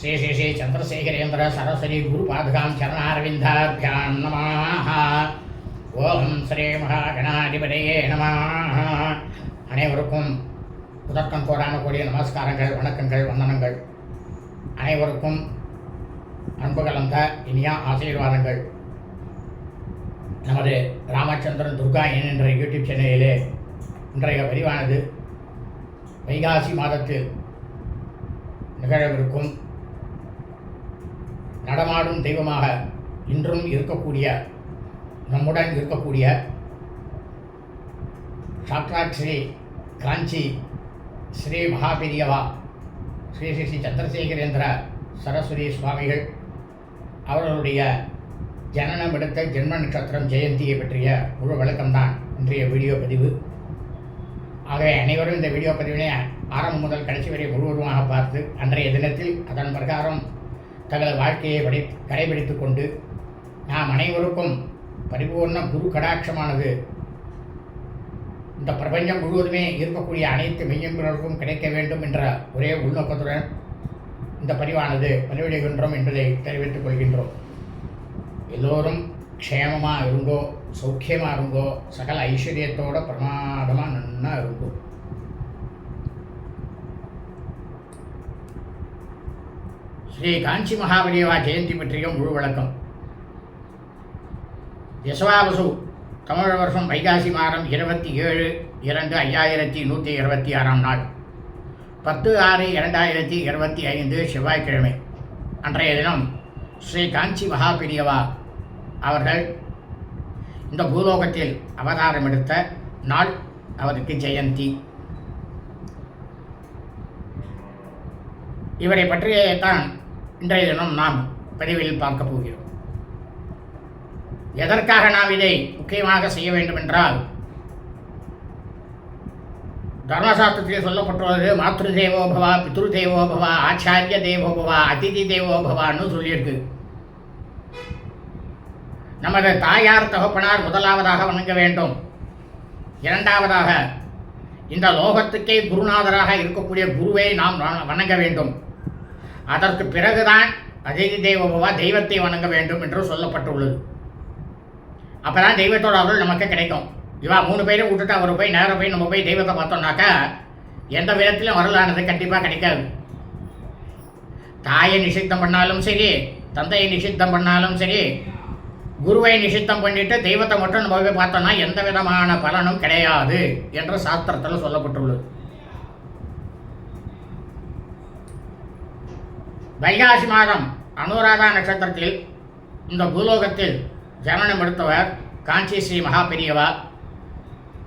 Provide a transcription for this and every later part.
ஸ்ரீ ஸ்ரீ ஸ்ரீ சந்திரசேகரேந்திர சரஸ்வதி குரு பாதுகாம் சரணாரவிந்தாபியாம் நமாக ஓம் ஸ்ரீ மகாகணாதிபதியே நமாக அனைவருக்கும் முதற்கண் கோடான கூடிய நமஸ்காரங்கள் வணக்கங்கள் வந்தனங்கள். அனைவருக்கும் அன்பு கலந்த இனியா ஆசீர்வாதங்கள். நமது ராமச்சந்திரன் துர்கா என் என்ற யூடியூப் சேனலிலே இன்றைய பதிவானது வைகாசி மாதத்தில் நிகழவிருக்கும் நடமாடும் தெய்வமாக இன்றும் இருக்கக்கூடிய நம்முடன் இருக்கக்கூடிய சாக்ராட்சி காஞ்சி ஸ்ரீ மகாபெரியவா ஸ்ரீ ஸ்ரீ ஸ்ரீ சந்திரசேகரேந்திர சரஸ்வதி சுவாமிகள் அவர்களுடைய ஜனனம் எடுத்த ஜென்ம நட்சத்திரம் ஜெயந்தியை பற்றிய முழு விளக்கம்தான் இன்றைய வீடியோ பதிவு. ஆகவே அனைவரும் இந்த வீடியோ பதிவினை ஆரம்பம் முதல் கடைசி வரை முழுவதுமாக பார்த்து அன்றைய தினத்தில் அதன் பிரகாரம் தங்கள் வாழ்க்கையை படி கடைபிடித்து கொண்டு நாம் அனைவருக்கும் பரிபூர்ண குரு கடாட்சமானது. இந்த பிரபஞ்சம் முழுவதுமே இருக்கக்கூடிய அனைத்து மெய்யங்களுக்கும் கிடைக்க வேண்டும் என்ற ஒரே உள்நோக்கத்துடன் இந்த பதிவானது பதிவிடுகின்றோம் என்பதை தெரிவித்துக் கொள்கின்றோம். எல்லோரும் க்ஷேமமாக இருங்கோ சௌக்கியமாக இருங்கோ சகல ஐஸ்வர்யத்தோட பிரமாதமாக நன்னா இருங்கோ. ஸ்ரீ காஞ்சி மகாபலிவா ஜெயந்தி பற்றியும் முழு வழக்கம். யசவாவசு தமிழ் வருஷம் வைகாசி மாதம் இருபத்தி ஏழு இரண்டு ஐயாயிரத்தி நூற்றி இருபத்தி ஆறாம் நாள். பத்து ஆறு இரண்டாயிரத்தி இருபத்தி ஐந்து செவ்வாய்க்கிழமை. அன்றைய தினம் ஸ்ரீ காஞ்சி மகாபிரியவா அவர்கள் இந்த பூலோகத்தில் அவதாரம் எடுத்த நாள் அவருக்கு ஜெயந்தி. இவரை பற்றியே தான் இன்றைய தினம் நாம் பதிவில் பார்க்க போகிறோம். எதற்காக நாம் இதை முக்கியமாக செய்ய வேண்டும் என்றால் தர்மசாஸ்திரத்தில் சொல்லப்பட்டுள்ளது மாத்ரு தேவோபவா பித்ரு தேவோபவா ஆச்சாரிய தேவோபவா அதிதி தேவோபவான்னு சொல்லியிருக்கு. நமது தாயார் தகப்பனார் முதலாவதாக வணங்க வேண்டும். இரண்டாவதாக இந்த லோகத்துக்கே குருநாதராக இருக்கக்கூடிய குருவை நாம் வண- வணங்க வேண்டும். அதற்கு பிறகுதான் அதிதி தேவோபவா தெய்வத்தை வணங்க வேண்டும் என்று சொல்லப்பட்டுள்ளது. அப்போ தான் தெய்வத்தோட அருள் நமக்கு கிடைக்கும். இவா மூணு பேரும் விட்டுட்டு அவர் போய் நேரம் போய் நம்ம போய் தெய்வத்தை பார்த்தோம்னாக்கா எந்த விதத்திலும் அருளானது கண்டிப்பாக கிடைக்காது. தாயை நிஷித்தம் பண்ணாலும் சரி தந்தையை நிஷித்தம் பண்ணாலும் சரி குருவை நிஷித்தம் பண்ணிட்டு தெய்வத்தை மட்டும் நம்ம போய் பார்த்தோம்னா எந்த விதமான பலனும் கிடையாது என்று சாஸ்திரத்தில் சொல்லப்பட்டுள்ளது. வைகாசி மாதம் அனுராதா நட்சத்திரத்தில் இந்த பூலோகத்தில் ஜனனம் எடுத்தவர் காஞ்சி ஸ்ரீ மகாபெரியவா.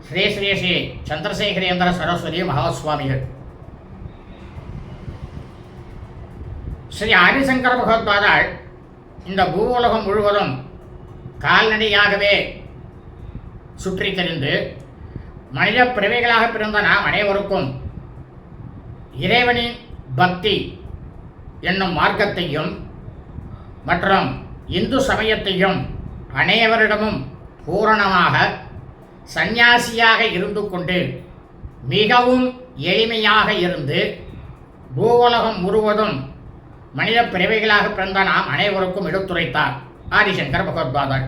ஸ்ரீ ஸ்ரீ ஸ்ரீ சந்திரசேகரேந்திர சரஸ்வதி மகாசுவாமிகள். ஸ்ரீ ஆதிசங்கர பகவத்பாதாள் இந்த பூலோகம் முழுவதும் கால்நடையாகவே சுற்றி தெரிந்து மனித பிறவைகளாக பிறந்த நாம் அனைவருக்கும் இறைவனின் பக்தி என்னும் மார்க்கத்தையும் மற்றும் இந்து சமயத்தையும் அனைவரிடமும் பூரணமாக சந்நியாசியாக இருந்து கொண்டு மிகவும் எளிமையாக இருந்து பூவுலகம் முழுவதும் மனித பிறவைகளாக பிறந்த நாம் அனைவருக்கும் எடுத்துரைத்தார் ஆதிசங்கர் பகவத்பாதாள்.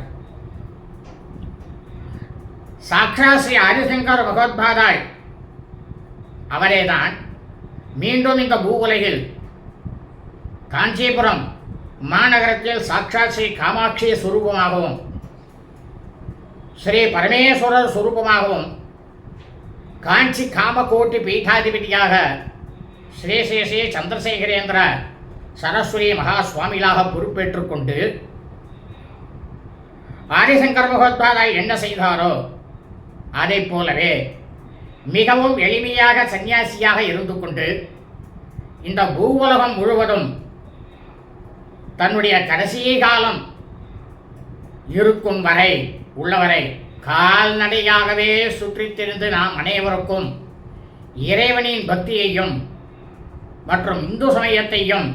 சாக்ஷா ஸ்ரீ ஆதிசங்கர் பகவத்பாதாள் அவரேதான் மீண்டும் இந்த பூவுலகில் காஞ்சிபுரம் மாநகரத்தில் சாக்ஷாத் ஸ்ரீ காமாட்சி சுரூபமாகவும் ஸ்ரீ பரமேஸ்வரர் சுரூபமாகவும் காஞ்சி காமகோட்டி பீட்டாதிபதியாக ஸ்ரீ ஸ்ரீ ஸ்ரீ சந்திரசேகரேந்திர சரஸ்வதி மகா சுவாமிகளாக பொறுப்பேற்றுக் கொண்டு ஆதிசங்கர் பகவத்பாதா என்ன செய்தாரோ அதைப் போலவே மிகவும் எளிமையாக சன்னியாசியாக இருந்து கொண்டு இந்த பூவுலகம் முழுவதும் தன்னுடைய கடைசி காலம் இருக்கும் வரை உள்ளவரை கால்நடையாகவே சுற்றித்திருந்து நாம் அனைவருக்கும் இறைவனின் பக்தியையும் மற்றும் இந்து சமயத்தையும்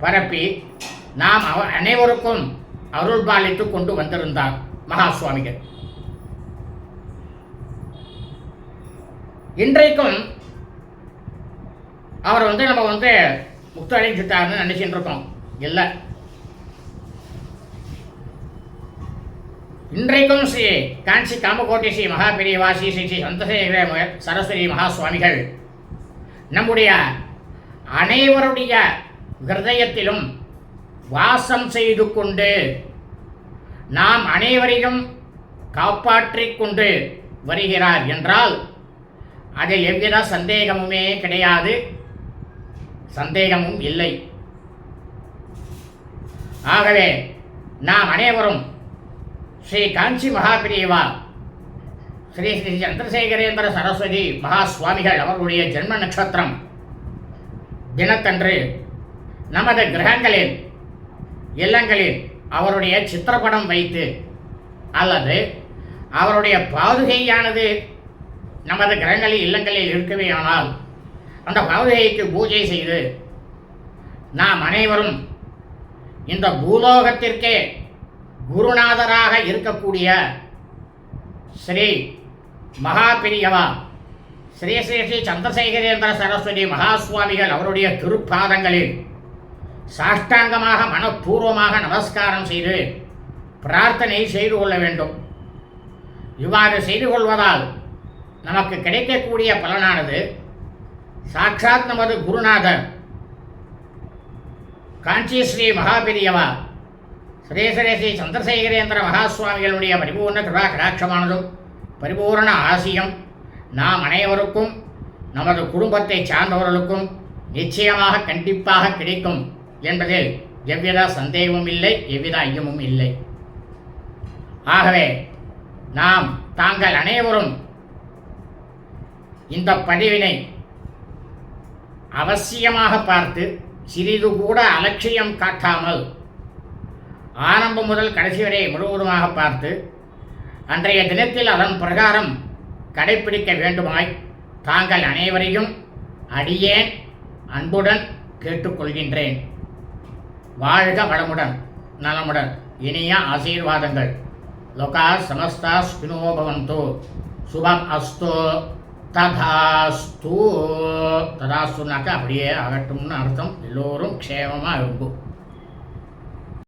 பரப்பி நாம் அவ அனைவருக்கும் அருள்பாலித்து கொண்டு வந்திருந்தார் மகா சுவாமிகள் இன்றைக்கும் அவர் வந்து நம்ம வந்து முக்தி அடைஞ்சிட்டாருன்னு நினைச்சிட்டு இருக்கோம். இல்லை. இன்றைக்கும் ஸ்ரீ காஞ்சி காமகோட்டி ஸ்ரீ மகாபெரியவா ஸ்ரீ ஸ்ரீ ஸ்ரீ சந்தசேகர சரஸ்வதி மகா சுவாமிகள் நம்முடைய அனைவருடைய ஹிருதயத்திலும் வாசம் செய்து கொண்டு நாம் அனைவரையும் காப்பாற்றிக் கொண்டு வருகிறார் என்றால் அதில் எவ்வித சந்தேகமுமே கிடையாது. சந்தேகமும் இல்லை. ஆகவே நாம் அனைவரும் ஸ்ரீ காஞ்சி மகாபிரியவா ஸ்ரீ ஸ்ரீ சந்திரசேகரேந்திர சரஸ்வதி மகா சுவாமிகள் அவர்களுடைய ஜென்ம நட்சத்திரம். தினத்தன்று நமது கிரகங்களில் இல்லங்களில் அவருடைய சித்திரப்படம் வைத்து அல்லது அவருடைய பாதுகையானது நமது கிரகங்களில் இல்லங்களில் இருக்கவே ஆனால் அந்த பாதுகைக்கு பூஜை செய்து நாம் அனைவரும் இந்த பூலோகத்திற்கே குருநாதராக இருக்கக்கூடிய ஸ்ரீ மகாபிரியவா ஸ்ரீ ஸ்ரீ ஸ்ரீ சந்திரசேகரேந்திர சரஸ்வதி மகாஸ்வாமிகள் அவருடைய திருப்பாதங்களில் சாஷ்டாங்கமாக மனப்பூர்வமாக நமஸ்காரம் செய்து பிரார்த்தனை செய்து கொள்ள வேண்டும். இவ்வாறு செய்து கொள்வதால் நமக்கு கிடைக்கக்கூடிய பலனானது சாட்சாத் நமது குருநாதர் காஞ்சி ஸ்ரீ மகாபெரியவா. சுரேசரே ஸ்ரீ ஸ்ரீ சந்திரசேகரேந்திர மகாசுவாமிகளுடைய பரிபூர்ண கிருபா கடாட்சமானதும் பரிபூர்ண ஆசியம். நாம் அனைவருக்கும் நமது குடும்பத்தை சார்ந்தவர்களுக்கும் நிச்சயமாக கண்டிப்பாக கிடைக்கும் என்பதில் எவ்வித சந்தேகமும் இல்லை எவ்வித ஐயமும் இல்லை. ஆகவே நாம் தாங்கள் அனைவரும் இந்த பதிவினை அவசியமாக பார்த்து சிறிது கூட அலட்சியம் காட்டாமல் ஆரம்பம் முதல் கடைசி வரை முழுவதுமாக பார்த்து அன்றைய தினத்தில் அதன் பிரகாரம் கடைப்பிடிக்க வேண்டுமாய் தாங்கள் அனைவரையும் அடியேன் அன்புடன் கேட்டுக்கொள்கின்றேன். வாழ்க வளமுடன் நலமுடன் இனிய ஆசீர்வாதங்கள். லோகா சமஸ்தா ஸ்பினோ பவந்தோ. சுபம் அஸ்தோ. ததாஸ்து ததாஸ்துனாக்கா அப்படியே ஆகட்டும்னு அர்த்தம். எல்லோரும் க்ஷேமமாக இருக்கும்